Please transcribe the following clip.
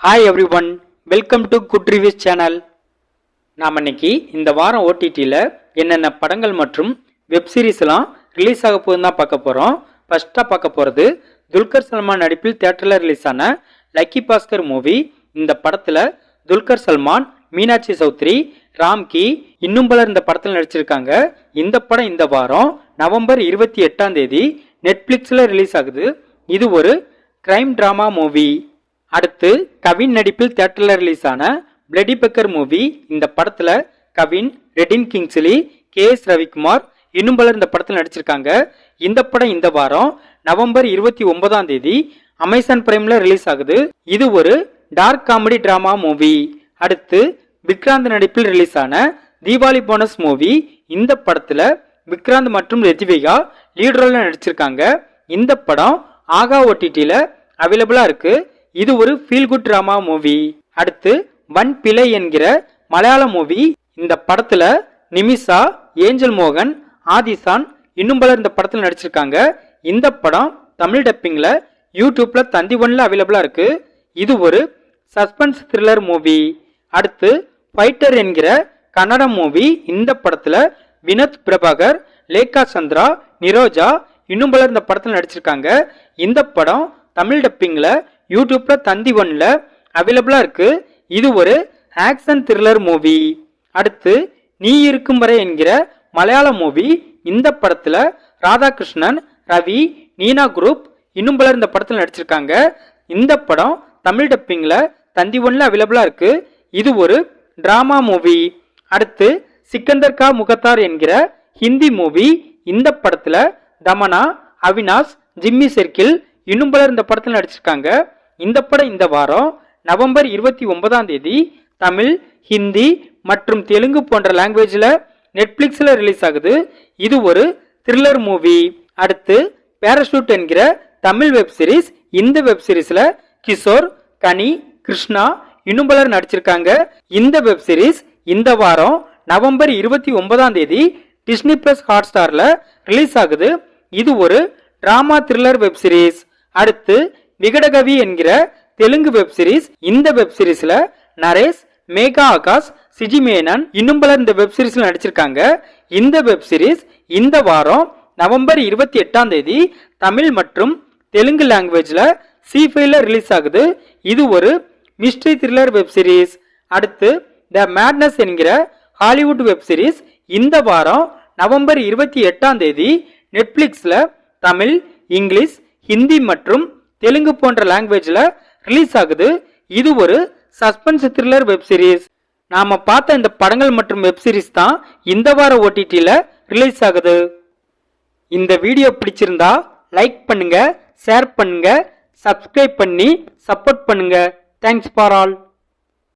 Hi everyone welcome to good reviews channel நாம் இன்னைக்கு இந்த வாரம் ஓடிடியில் என்னென்ன படங்கள் மற்றும் வெப் சீரிஸ்லாம் ரிலீஸ் ஆக போகுதுன்னு தான் பார்க்க போகிறோம் ஃபஸ்ட்டாக பார்க்க போகிறது துல்கர் சல்மான் நடிப்பில் தேட்டரில் ரிலீஸ் ஆன லக்கி பாஸ்கர் மூவி இந்த படத்தில் துல்கர் சல்மான் மீனாட்சி சௌத்ரி ராம்கி இன்னும் பலர் இந்த படத்தில் நடிச்சிருக்காங்க. இந்த படம் இந்த வாரம் நவம்பர் இருபத்தி எட்டாம் தேதி நெட்ஃப்ளிக்ஸில் ரிலீஸ் ஆகுது. இது ஒரு கிரைம் ட்ராமா மூவி அடுத்து கவின் நடிப்பில் தியேட்டரில் ரிலீஸ் ஆன பிளடி பெக்கர் மூவி இந்த படத்தில் கவின் ரெடின் கிங்ஸ்லி கே எஸ் ரவிக்குமார் இன்னும் பலர் இந்த படத்தில் நடிச்சிருக்காங்க. இந்த படம் இந்த வாரம் நவம்பர் இருபத்தி ஒன்பதாம் தேதி அமேசான் பிரைமில் ரிலீஸ் ஆகுது. இது ஒரு டார்க் காமெடி டிராமா மூவி அடுத்து விக்ராந்த் நடிப்பில் ரிலீஸ் ஆன தீபாவளி போனஸ் மூவி இந்த படத்தில் விக்ராந்த் மற்றும் ரெஜிவிகா லீட் ரோலில் நடிச்சிருக்காங்க. இந்த படம் ஆகா ஓடிடியில் அவைலபிளாக இருக்குது இது ஒரு ஃபீல் குட் ட்ராமா மூவி அடுத்து வன் பிழை என்கிற மலையாள மூவி இந்த படத்துல நிமிஷா ஏஞ்சல் மோகன் ஆதிசான் இன்னும் பலர் இந்த படத்தில் நடிச்சிருக்காங்க. இந்த படம் தமிழ் டப்பிங்கில் யூடியூப்பில் தந்தி ஒன்ல அவைலபிளாக இருக்கு. இது ஒரு சஸ்பென்ஸ் த்ரில்லர் மூவி அடுத்து ஃபைட்டர் என்கிற கன்னட மூவி இந்த படத்தில் வினோத் பிரபாகர் லேகா சந்திரா நிரோஜா இன்னும் பலர் இந்த படத்தில் நடிச்சிருக்காங்க. இந்த படம் தமிழ் டப்பிங்கில் யூடியூப்ல தந்தி ஒன்ல அவைலபிளா இருக்கு. இது ஒரு ஆக்ஷன் த்ரில்லர் மூவி அடுத்து நீ இருக்கும் வரை என்கிற மலையாள மூவி இந்த படத்துல ராதாகிருஷ்ணன் ரவி நீனா குரூப் இன்னும் பலர் இந்த படத்தில் நடிச்சிருக்காங்க. இந்த படம் தமிழ் டப்பிங்ல தந்தி ஒன்ல அவைலபிளா இருக்கு. இது ஒரு டிராமா மூவி அடுத்து சிக்கந்தர் கா முகத்தார் என்கிற ஹிந்தி மூவி இந்த படத்துல தமனா அவினாஷ் ஜிம்மி சர்க்கிள் இன்னும் பலர் இந்த படத்தில் நடிச்சிருக்காங்க. இந்த படம் இந்த வாரம் நவம்பர் இருபத்தி ஒன்பதாம் தேதி தமிழ் ஹிந்தி மற்றும் தெலுங்கு போன்ற லாங்குவேஜில் நெட்ஃப்ளிக்ஸில் ரிலீஸ் ஆகுது. இது ஒரு த்ரில்லர் மூவி அடுத்து பேராஷூட் என்கிற தமிழ் வெப் சீரிஸ் இந்த வெப் சீரிஸ்ல கிஷோர் கனி கிருஷ்ணா இன்னும் பலர் நடிச்சிருக்காங்க. இந்த வெப் சீரிஸ் இந்த வாரம் நவம்பர் இருபத்தி ஒன்பதாம் தேதி டிஸ்னி பிளஸ் ஹாட் ஸ்டார்ல ரிலீஸ் ஆகுது. இது ஒரு டிராமா த்ரில்லர் வெப் சீரிஸ் அடுத்து விகடகவி என்கிற தெலுங்கு வெப் சீரிஸ் இந்த வெப் சீரிஸ்ல நரேஷ் மேகா ஆகாஷ் சிஜி மேனன் இன்னும் பலர் இந்த வெப் சீரிஸ்ல நடிச்சிருக்காங்க. இந்த வெப் சீரிஸ் இந்த வாரம் நவம்பர் இருபத்தி எட்டாம் தேதி தமிழ் மற்றும் தெலுங்கு லாங்குவேஜ்ல சி ஃபைவ்ல ரிலீஸ் ஆகுது. இது ஒரு மிஸ்ட்ரி த்ரில்லர் வெப் சீரிஸ் அடுத்து த மேட்னஸ் என்கிற ஹாலிவுட் வெப் சீரிஸ் இந்த வாரம் நவம்பர் இருபத்தி எட்டாம் தேதி நெட்ஃப்ளிக்ஸில் தமிழ் இங்கிலீஷ் ஹிந்தி மற்றும் தெலுங்கு போன்ற லாங்குவேஜில் ரிலீஸ் ஆகுது. இது ஒரு சஸ்பென்ஸ் த்ரில்லர் வெப் சீரிஸ் நாம பார்த்த இந்த படங்கள் மற்றும் வெப் சீரிஸ் தான் இந்த வார ஓடிடியில் ரிலீஸ் ஆகுது. இந்த வீடியோ பிடிச்சிருந்தா லைக் பண்ணுங்க ஷேர் பண்ணுங்க சப்ஸ்கிரைப் பண்ணி சப்போர்ட் பண்ணுங்க. Thanks for all